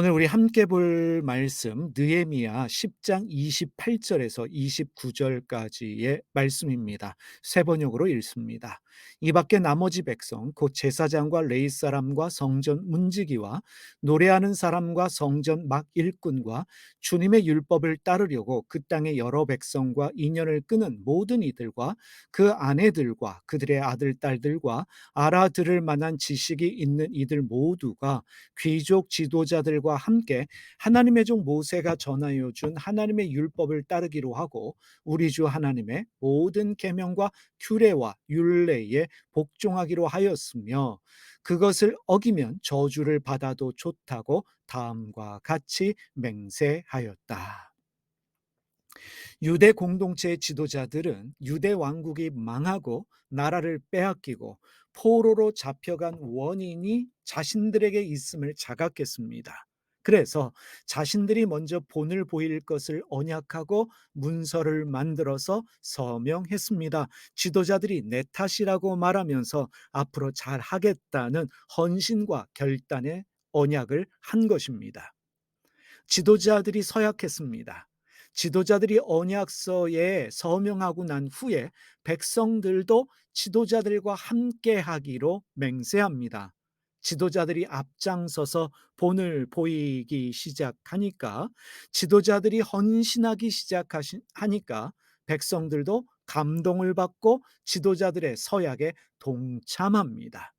오늘 우리 함께 볼 말씀 느헤미야 10장 28절에서 29절까지의 말씀입니다. 세 번역으로 읽습니다. 이 밖에 나머지 백성 곧 제사장과 레위 사람과 성전 문지기와 노래하는 사람과 성전 막 일꾼과 주님의 율법을 따르려고 그 땅의 여러 백성과 인연을 끊은 모든 이들과 그 아내들과 그들의 아들 딸들과 알아들을 만한 지식이 있는 이들 모두가 귀족 지도자들과 함께 하나님의 종 모세가 전하여 준 하나님의 율법을 따르기로 하고 우리 주 하나님의 모든 계명과 규례와 율례 에 복종하기로 하였으며 그것을 어기면 저주를 받아도 좋다고 다음과 같이 맹세하였다. 유대 공동체의 지도자들은 유대 왕국이 망하고 나라를 빼앗기고 포로로 잡혀간 원인이 자신들에게 있음을 자각했습니다. 그래서 자신들이 먼저 본을 보일 것을 언약하고 문서를 만들어서 서명했습니다. 지도자들이 내 탓이라고 말하면서 앞으로 잘 하겠다는 헌신과 결단의 언약을 한 것입니다. 지도자들이 서약했습니다. 지도자들이 언약서에 서명하고 난 후에 백성들도 지도자들과 함께 하기로 맹세합니다. 지도자들이 앞장서서 본을 보이기 시작하니까 지도자들이 헌신하기 시작하니까 백성들도 감동을 받고 지도자들의 서약에 동참합니다.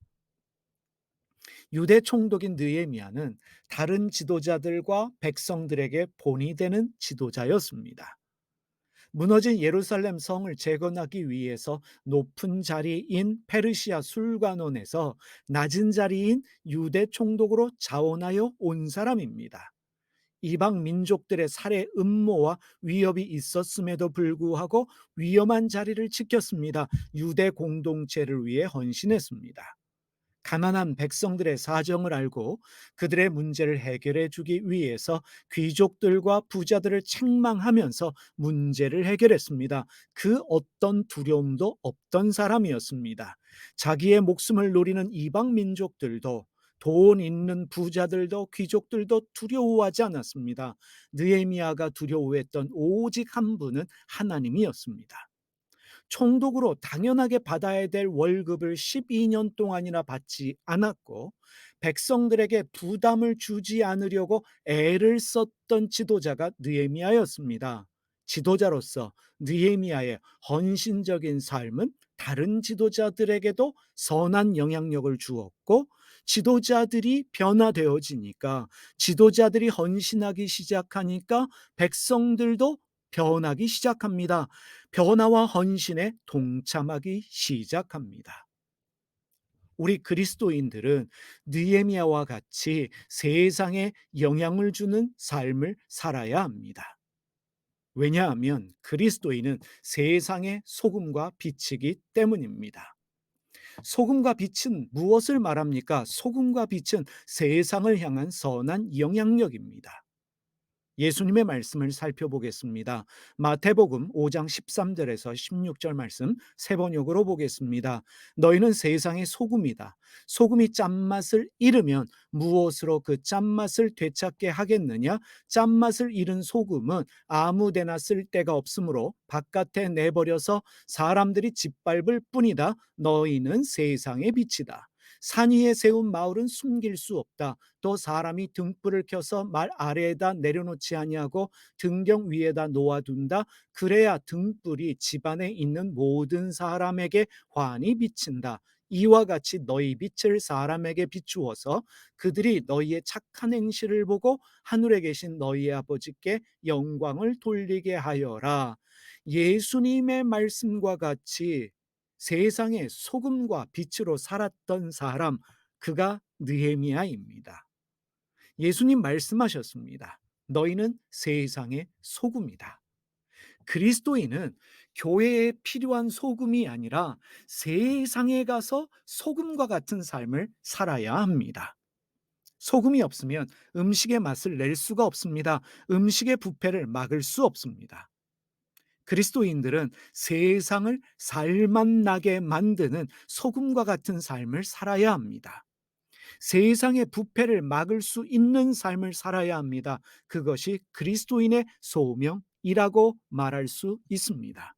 유대 총독인 느헤미야는 다른 지도자들과 백성들에게 본이 되는 지도자였습니다. 무너진 예루살렘 성을 재건하기 위해서 높은 자리인 페르시아 술관원에서 낮은 자리인 유대 총독으로 자원하여 온 사람입니다. 이방 민족들의 살해 음모와 위협이 있었음에도 불구하고 위험한 자리를 지켰습니다. 유대 공동체를 위해 헌신했습니다. 가난한 백성들의 사정을 알고 그들의 문제를 해결해 주기 위해서 귀족들과 부자들을 책망하면서 문제를 해결했습니다. 그 어떤 두려움도 없던 사람이었습니다. 자기의 목숨을 노리는 이방 민족들도 돈 있는 부자들도 귀족들도 두려워하지 않았습니다. 느헤미야가 두려워했던 오직 한 분은 하나님이었습니다. 총독으로 당연하게 받아야 될 월급을 12년 동안이나 받지 않았고 백성들에게 부담을 주지 않으려고 애를 썼던 지도자가 느헤미야였습니다. 지도자로서 느헤미야의 헌신적인 삶은 다른 지도자들에게도 선한 영향력을 주었고 지도자들이 변화되어지니까 지도자들이 헌신하기 시작하니까 백성들도 변하기 시작합니다. 변화와 헌신에 동참하기 시작합니다. 우리 그리스도인들은 느헤미야와 같이 세상에 영향을 주는 삶을 살아야 합니다. 왜냐하면 그리스도인은 세상의 소금과 빛이기 때문입니다. 소금과 빛은 무엇을 말합니까? 소금과 빛은 세상을 향한 선한 영향력입니다. 예수님의 말씀을 살펴보겠습니다. 마태복음 5장 13절에서 16절 말씀 세 번역으로 보겠습니다. 너희는 세상의 소금이다. 소금이 짠맛을 잃으면 무엇으로 그 짠맛을 되찾게 하겠느냐? 짠맛을 잃은 소금은 아무데나 쓸 데가 없으므로 바깥에 내버려서 사람들이 짓밟을 뿐이다. 너희는 세상의 빛이다. 산 위에 세운 마을은 숨길 수 없다. 또 사람이 등불을 켜서 말 아래에다 내려놓지 아니하고 등경 위에다 놓아둔다. 그래야 등불이 집안에 있는 모든 사람에게 환히 비친다. 이와 같이 너희 빛을 사람에게 비추어서 그들이 너희의 착한 행실을 보고 하늘에 계신 너희 아버지께 영광을 돌리게 하여라. 예수님의 말씀과 같이 세상의 소금과 빛으로 살았던 사람 그가 느헤미야입니다. 예수님 말씀하셨습니다. 너희는 세상의 소금이다. 그리스도인은 교회에 필요한 소금이 아니라 세상에 가서 소금과 같은 삶을 살아야 합니다. 소금이 없으면 음식의 맛을 낼 수가 없습니다. 음식의 부패를 막을 수 없습니다. 그리스도인들은 세상을 살맛나게 만드는 소금과 같은 삶을 살아야 합니다. 세상의 부패를 막을 수 있는 삶을 살아야 합니다. 그것이 그리스도인의 소명이라고 말할 수 있습니다.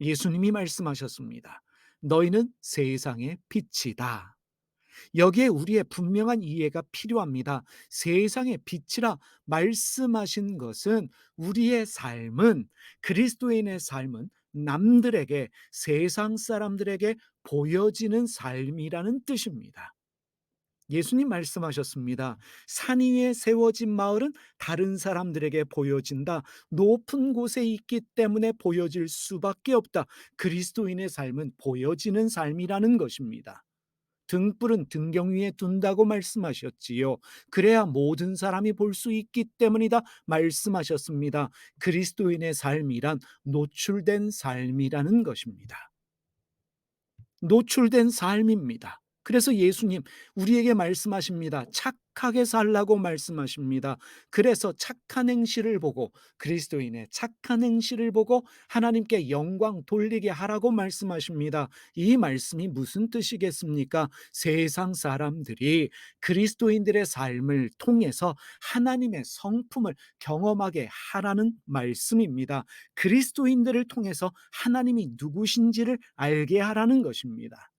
예수님이 말씀하셨습니다. 너희는 세상의 빛이다. 여기에 우리의 분명한 이해가 필요합니다. 세상의 빛이라 말씀하신 것은 우리의 삶은 그리스도인의 삶은 남들에게 세상 사람들에게 보여지는 삶이라는 뜻입니다. 예수님 말씀하셨습니다. 산 위에 세워진 마을은 다른 사람들에게 보여진다. 높은 곳에 있기 때문에 보여질 수밖에 없다. 그리스도인의 삶은 보여지는 삶이라는 것입니다. 등불은 등경 위에 둔다고 말씀하셨지요. 그래야 모든 사람이 볼 수 있기 때문이다 말씀하셨습니다. 그리스도인의 삶이란 노출된 삶이라는 것입니다. 노출된 삶입니다. 그래서 예수님 우리에게 말씀하십니다. 착하게 살라고 말씀하십니다. 그래서 착한 행실을 보고 그리스도인의 착한 행실을 보고 하나님께 영광 돌리게 하라고 말씀하십니다. 이 말씀이 무슨 뜻이겠습니까? 세상 사람들이 그리스도인들의 삶을 통해서 하나님의 성품을 경험하게 하라는 말씀입니다. 그리스도인들을 통해서 하나님이 누구신지를 알게 하라는 것입니다.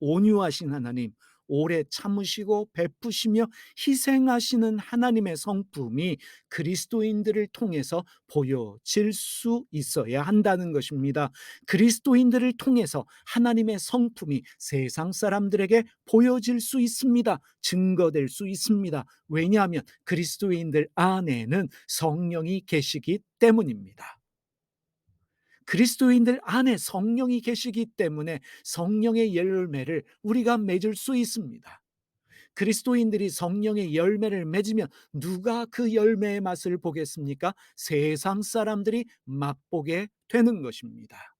온유하신 하나님, 오래 참으시고 베푸시며 희생하시는 하나님의 성품이 그리스도인들을 통해서 보여질 수 있어야 한다는 것입니다. 그리스도인들을 통해서 하나님의 성품이 세상 사람들에게 보여질 수 있습니다. 증거될 수 있습니다. 왜냐하면 그리스도인들 안에는 성령이 계시기 때문입니다. 그리스도인들 안에 성령이 계시기 때문에 성령의 열매를 우리가 맺을 수 있습니다. 그리스도인들이 성령의 열매를 맺으면 누가 그 열매의 맛을 보겠습니까? 세상 사람들이 맛보게 되는 것입니다.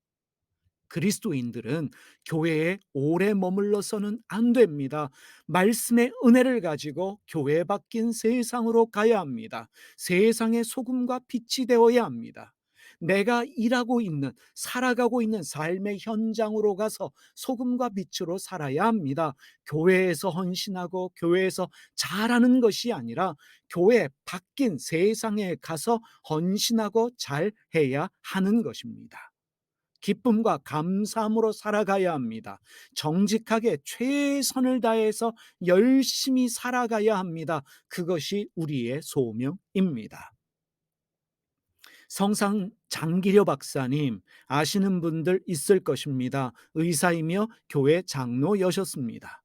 그리스도인들은 교회에 오래 머물러서는 안 됩니다. 말씀의 은혜를 가지고 교회 바뀐 세상으로 가야 합니다. 세상의 소금과 빛이 되어야 합니다. 내가 일하고 있는 살아가고 있는 삶의 현장으로 가서 소금과 빛으로 살아야 합니다. 교회에서 헌신하고 교회에서 잘하는 것이 아니라 교회 바뀐 세상에 가서 헌신하고 잘해야 하는 것입니다. 기쁨과 감사함으로 살아가야 합니다. 정직하게 최선을 다해서 열심히 살아가야 합니다. 그것이 우리의 소명입니다. 성상 장기려 박사님 아시는 분들 있을 것입니다. 의사이며 교회 장로여셨습니다.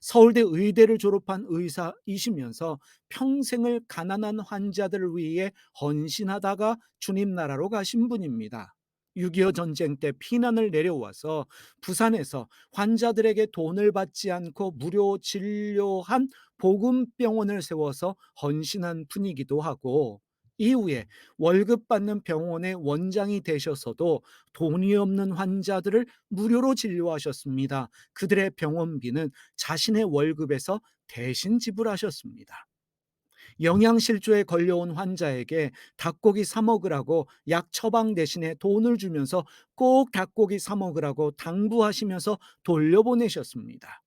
서울대 의대를 졸업한 의사이시면서 평생을 가난한 환자들을 위해 헌신하다가 주님 나라로 가신 분입니다. 6.25 전쟁 때 피난을 내려와서 부산에서 환자들에게 돈을 받지 않고 무료 진료한 복음병원을 세워서 헌신한 분이기도 하고 이후에 월급 받는 병원의 원장이 되셔서도 돈이 없는 환자들을 무료로 진료하셨습니다. 그들의 병원비는 자신의 월급에서 대신 지불하셨습니다. 영양실조에 걸려온 환자에게 닭고기 사 먹으라고 약 처방 대신에 돈을 주면서 꼭 닭고기 사 먹으라고 당부하시면서 돌려보내셨습니다.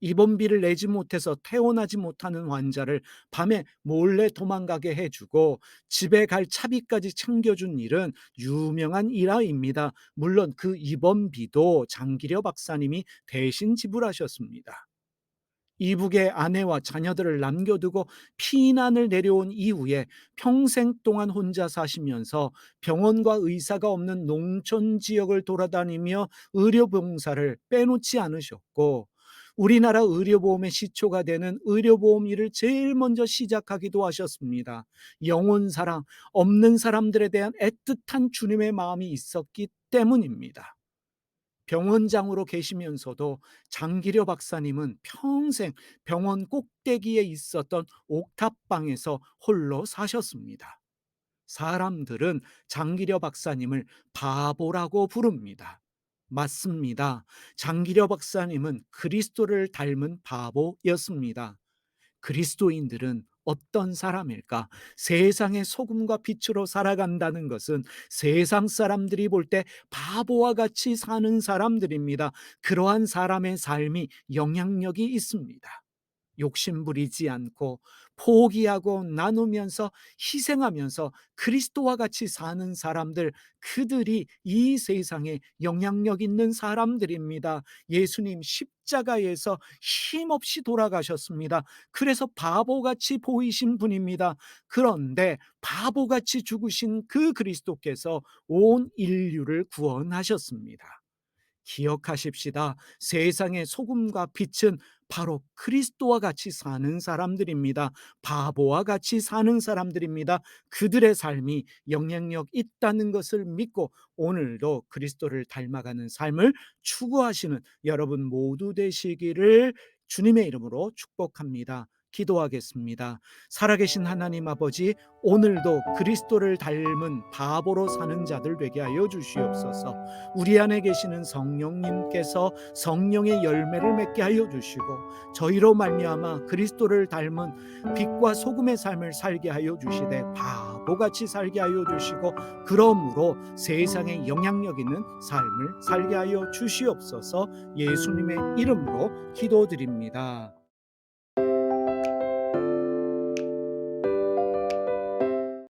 입원비를 내지 못해서 퇴원하지 못하는 환자를 밤에 몰래 도망가게 해주고 집에 갈 차비까지 챙겨준 일은 유명한 일화입니다. 물론 그 입원비도 장기려 박사님이 대신 지불하셨습니다. 이북의 아내와 자녀들을 남겨두고 피난을 내려온 이후에 평생 동안 혼자 사시면서 병원과 의사가 없는 농촌 지역을 돌아다니며 의료 봉사를 빼놓지 않으셨고 우리나라 의료보험의 시초가 되는 의료보험 일을 제일 먼저 시작하기도 하셨습니다. 영혼 사랑, 없는 사람들에 대한 애틋한 주님의 마음이 있었기 때문입니다. 병원장으로 계시면서도 장기려 박사님은 평생 병원 꼭대기에 있었던 옥탑방에서 홀로 사셨습니다. 사람들은 장기려 박사님을 바보라고 부릅니다. 맞습니다. 장기려 박사님은 그리스도를 닮은 바보였습니다. 그리스도인들은 어떤 사람일까? 세상의 소금과 빛으로 살아간다는 것은 세상 사람들이 볼 때 바보와 같이 사는 사람들입니다. 그러한 사람의 삶이 영향력이 있습니다. 욕심 부리지 않고 포기하고 나누면서 희생하면서 그리스도와 같이 사는 사람들 그들이 이 세상에 영향력 있는 사람들입니다. 예수님 십자가에서 힘없이 돌아가셨습니다. 그래서 바보같이 보이신 분입니다. 그런데 바보같이 죽으신 그 그리스도께서 온 인류를 구원하셨습니다. 기억하십시다. 세상의 소금과 빛은 바로 그리스도와 같이 사는 사람들입니다. 바보와 같이 사는 사람들입니다. 그들의 삶이 영향력 있다는 것을 믿고 오늘도 그리스도를 닮아가는 삶을 추구하시는 여러분 모두 되시기를 주님의 이름으로 축복합니다. 기도하겠습니다. 살아계신 하나님 아버지, 오늘도 그리스도를 닮은 바보로 사는 자들 되게 하여 주시옵소서. 우리 안에 계시는 성령님께서 성령의 열매를 맺게 하여 주시고 저희로 말미암아 그리스도를 닮은 빛과 소금의 삶을 살게 하여 주시되 바보같이 살게 하여 주시고 그러므로 세상에 영향력 있는 삶을 살게 하여 주시옵소서. 예수님의 이름으로 기도드립니다.